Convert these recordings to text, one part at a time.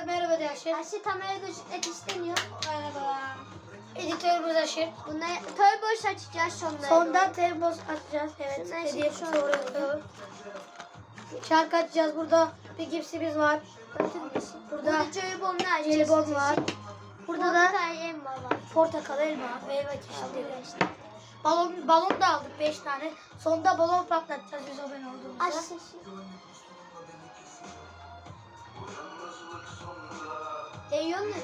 Arkadaşlar merhaba de Aşır. Aşı kameraya gözükmek istemiyor. Merhaba. Editörümüz Aşır. Bunları toy boş açacağız sonları. Sondan termos açacağız. Evet. Şundan Hediye kutusu oraya. Şarkı açacağız. Burada bir gipsimiz var. Burada açacağız. jelibon var. Burada da Portakal elma var. portakal, elma, meyve çeşitleri. Balon, balon da aldık 5 tane. Sonunda balon patlatacağız biz abone olduğumuzda. Aç mu?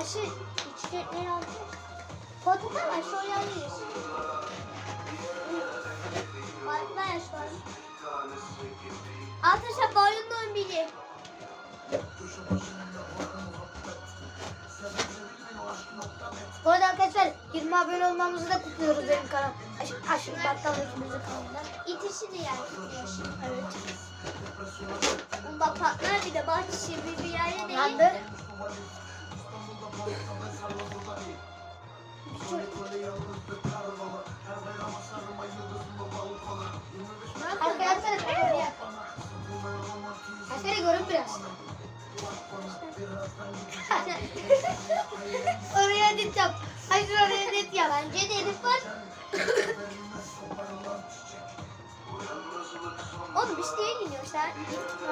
Aşı içecekleri alacağız. Portakal var şöyle alıyoruz. Ver şu an. Arkadaşlar boyundan biri. Bu arada arkadaşlar 20 abone olmamızı da kutluyoruz benim kanal. Aşırı, aşırı battal ikimizin kanalında. İtişini yer. Evet. Bunda patlar bir de bahçesi bir bir yerde değil. Yandı. Arkadaşlar oraya. Arkadaşlar görün biraz. oraya edit yap. Hayır oraya edit yap. Bence de herif var. Gidiyoruz sen?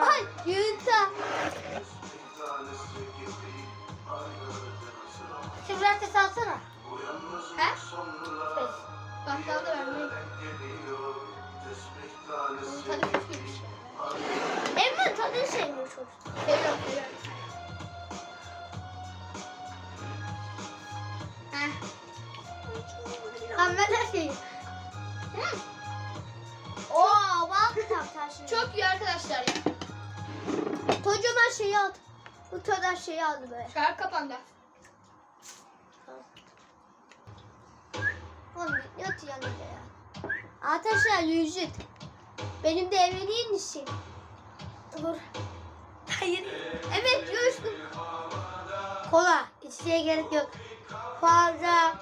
Ay yığınta. Şimdi biraz ses alsana. He? Ses. Bakkalda vermeyi. Tadı kötüymüş. Emre tadını sevmiyor çok. Seviyorum seviyorum. Bu kadar şeyi aldı böyle. Şarkı kapandı. Oğlum yat yanında ya. Arkadaşlar yüzük. Benim de evleneyim misin? Dur. Hayır. Evet yüzük. Kola. İçeceğe gerek yok. Fazla.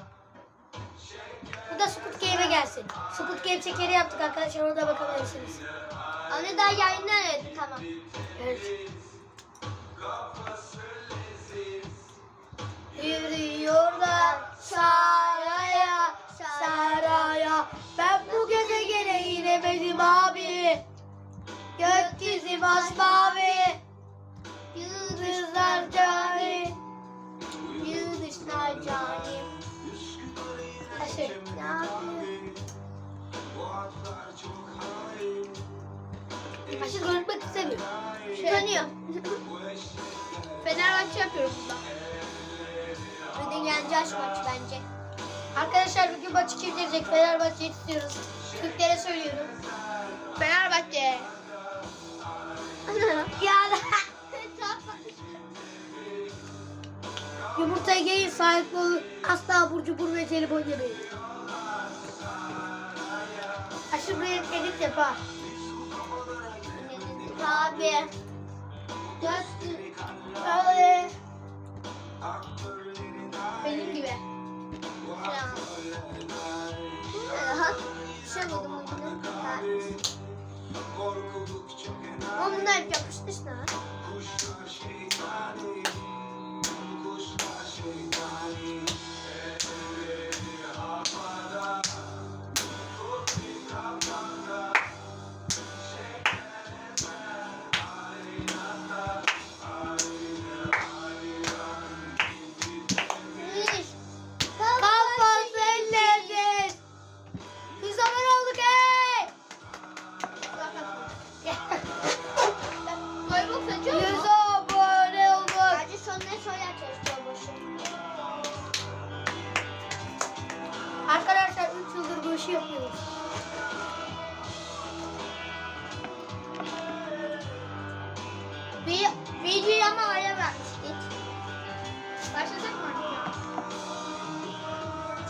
Bu da Squid Game'e gelsin. Squid Game şekeri yaptık arkadaşlar. Ona da bakabilirsiniz. Anne daha yayınlar tamam. Evet. Yürüyor da saraya, saraya. Ben bu gezegene inemedim abi. Gökyüzü masmavi, yıldızlar cani. Aşır görmek istemiyor. Tanıyor. Fenerbahçe yapıyoruz burada. Bugün yeneceğiz maçı bence. Arkadaşlar bugün maçı kim gelecek? Fenerbahçe'yi tutuyoruz. Türklere söylüyorum. Fenerbahçe. ya Yumurtayı yiyin sahip olun. Asla abur cubur ve jelibon yemeyin. Aşırı buraya edit yap Abi. Öyle. Benim gibi. Ya. Şey buldum bugün. Onlar yapıştı işte. İş. Bu işi yapıyoruz. Videoyu ama ara vermiştik. Başlasak mı artık?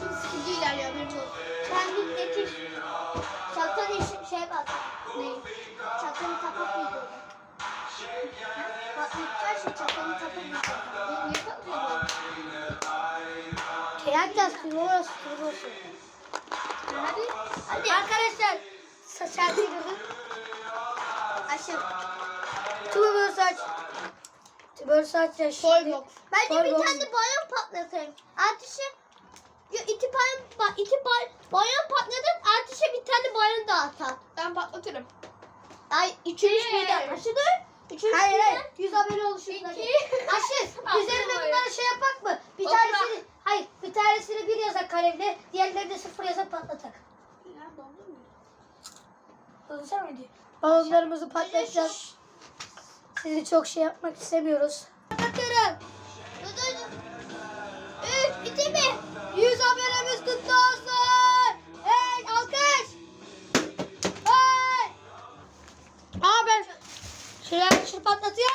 Çok sıkıcı ilerliyor benim olsun. Ben bir getir. Çatanın işi şey bak. Ne? Çatanı takıp videoyu. Bak lütfen şu çatanı takıp videoyu. Kalkıyorum? Şey yapacağız. Turbo turbosu. Hadi. Hadi arkadaşlar. sa- Şarkıyı durdur. Aşır. Tübör saç. Tübör saç ya şimdi. Bence bir Toy box. tane balon patlatayım. Ateşe ya iki balon, ba, iki bal, balon patlatıp ateşe bir tane balon daha atar. Ben patlatırım. Ay üçümüz Bir. birden. Aşı dur. Üçümüz Hayır hayır. Yüz haberi oluşur. İki. Aşır. Balonlarımızı patlatacağız. Sizi çok şey yapmak istemiyoruz. Dur. Üç, iki, bir. Yüz haberimiz kutlu olsun. Hey alkış. Hey. Aa ben şuraya şunu patlatıyor.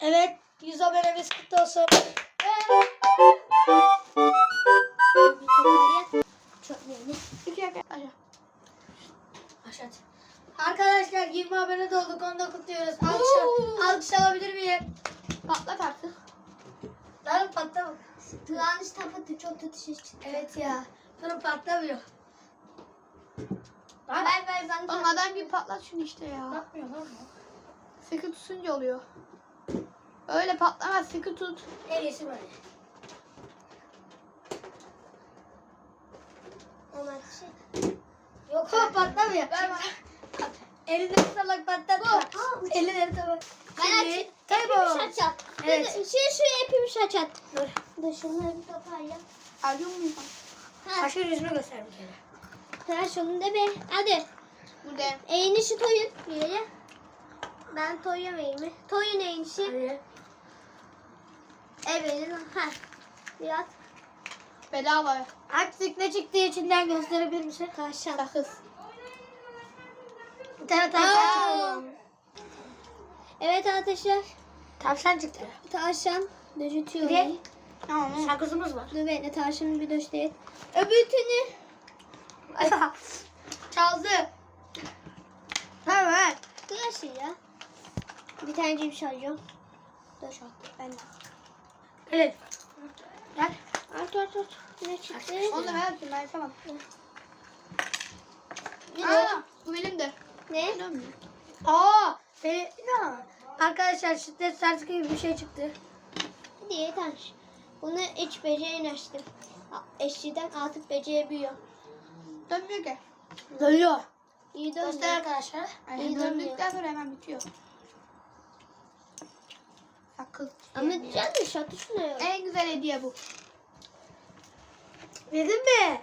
Evet yüz haberimiz kutlu olsun. İki dakika. Aşağı. Aşağı. Arkadaşlar 20 abone olduk onu da kutluyoruz. Alkış, alkış alabilir miyim? Patlat artık. Lan patlama. Yanlış tapattı. Çok kötü ses çıktı. Evet ya. Durun patlamıyor. Bay bay ben Oğlum adam gibi patlat şunu işte ya. Patlamıyor lan. Sıkı tutunca oluyor. Öyle patlamaz sıkı tut. En iyisi böyle. Ona şey. Yok o patlamıyor. Bana. Elini salak patlatma. Ha, Elini salak. Ben. Tebo. Hepimiz açalım. Evet. Şey şu hepimiz açalım. Dur. Dur şunları bir toparlayalım. Alıyor muyum? Ha, Aşkın yüzünü göster bir kere. ha şunu da be. Hadi. Burada. Eğini şu toyun. Yere. Ben toyuyorum eğimi. Toyun eğinişi. Hadi. Evet. Ha. Biraz. Bedava. Artık ne çıktı içinden gösterebilir misin? Karşıya. Sakız. Bir tane tavşan çıktı. Evet arkadaşlar. Tavşan çıktı. Tavşan. De- onu. Tamam. Sakızımız var. Dur bekle tavşanı bir döşteyim. Öbürtünü. Çaldı. Tamam. Dur aşağı ya. Bir tane cips alacağım. Dur şu Ben de. Evet. Gel. Art art art. Ne çıktı? Onu da ben tamam. Ne? Aa, bu benim de. Ne? Musun? Aa. Be ne? Arkadaşlar şiddet sarsı gibi bir şey çıktı. Diye tanış. Bunu iç beceğini açtım. Eşçiden artık beceğe büyüyor. Dönmüyor ki. Dönüyor. İyi Göster dönüyor. arkadaşlar. Yani İyi döndükten sonra hemen bitiyor. Sakız. Ama güzelmiş şatı şuna yok. En güzel hediye bu. Bildin mi?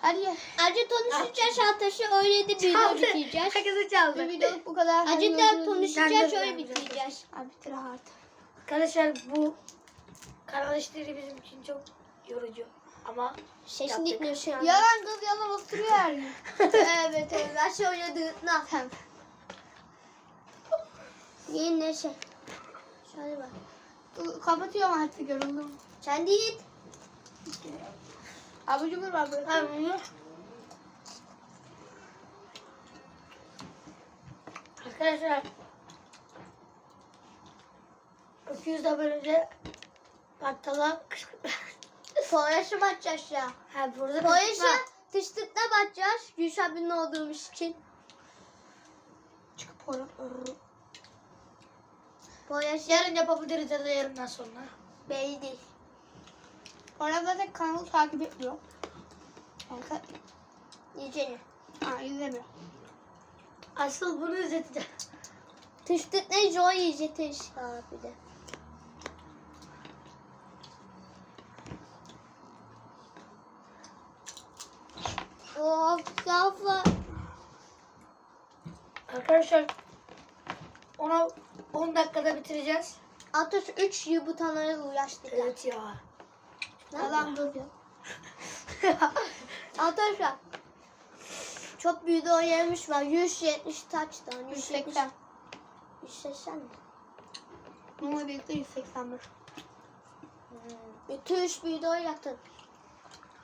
Hadi. Acı konuşacağız arkadaşı öyle de video bitireceğiz. Herkese çaldı. Bir videoluk bu kadar. Acı da konuşacağız öyle bitireceğiz. Abi bitir artık. Arkadaşlar bu kanal işleri bizim için çok yorucu. Ama Sesini Yaptık. dinliyor şu an. Yalan kız yalan oturuyor her gün. evet evet. Ben şey oynadığı ne yapayım? Yeni şey? Şöyle bak. Kapatıyorum artık yoruldum. Sen de git. Abur cubur var ben bunu Arkadaşlar 200 de bölünce baktala Poyaşı bakacağız ya. ha burada Poyaşı Ha, dışlıkta bakacağız. Gülşah abinin olduğumuz için. Çıkıp oradan. Poyaşı Yarın yapabiliriz ya da yarından sonra. belli değil. Orada zaten kanalı takip etmiyor. Kanka. Yiyeceğini. Ha izlemiyor. Asıl bunu izleteceğim. Tıştık ne joy yiyeceğiz. Ha bir de. Of kafa. Arkadaşlar ona 10 dakikada bitireceğiz. Ateş 3 yumurtalara uğraştık. ya. Evet ya. Yalan kız ya. Arkadaşlar çok büyük oynamış var. 170 taçtan. 180. 180 mi? Bununla birlikte 181. Bütün üç büyüdü oynattın.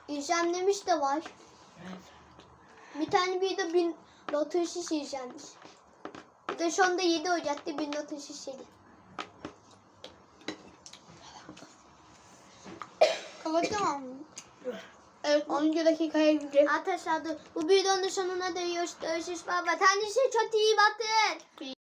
İzlenmemiş de var. Bir tane büyüdü 1030 izlenmiş. Bir de şu anda 7 oynattı 1037. Kapatamam mı? Evet 10. dakikaya girecek. Arkadaşlar dur. Bu videonun sonuna değiyoruz. Görüşürüz baba. Kendinize çok iyi bakın.